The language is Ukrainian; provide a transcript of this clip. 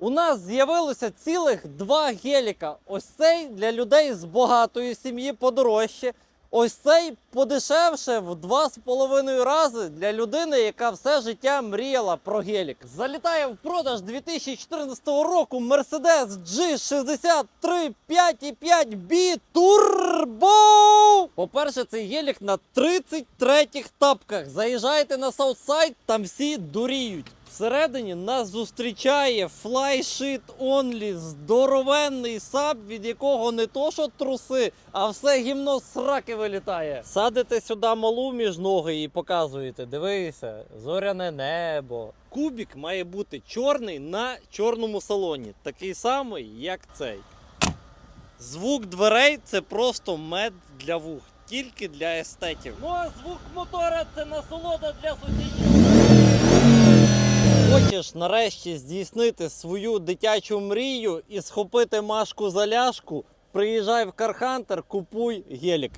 У нас з'явилося цілих два геліка. Ось цей для людей з багатої сім'ї подорожче. Ось цей подешевше в два з половиною рази для людини, яка все життя мріяла про гелік. Залітає в продаж 2014 року Mercedes G63 5.5B Turbo. По-перше, цей гелік на 33-х тапках. Заїжджайте на Southside, там всі дуріють. Всередині нас зустрічає Flysheet Only, здоровенний саб, від якого не то що труси, а все гімно сраки вилітає. Садите сюди малу між ноги і показуєте. Дивися, зоряне небо. Кубік має бути чорний на чорному салоні, такий самий, як цей. Звук дверей це просто мед для вух, тільки для естетів. Ну а звук мотора це насолода для сусідів. Хочеш нарешті здійснити свою дитячу мрію і схопити машку за ляшку, приїжджай в Кархантер, купуй гелік.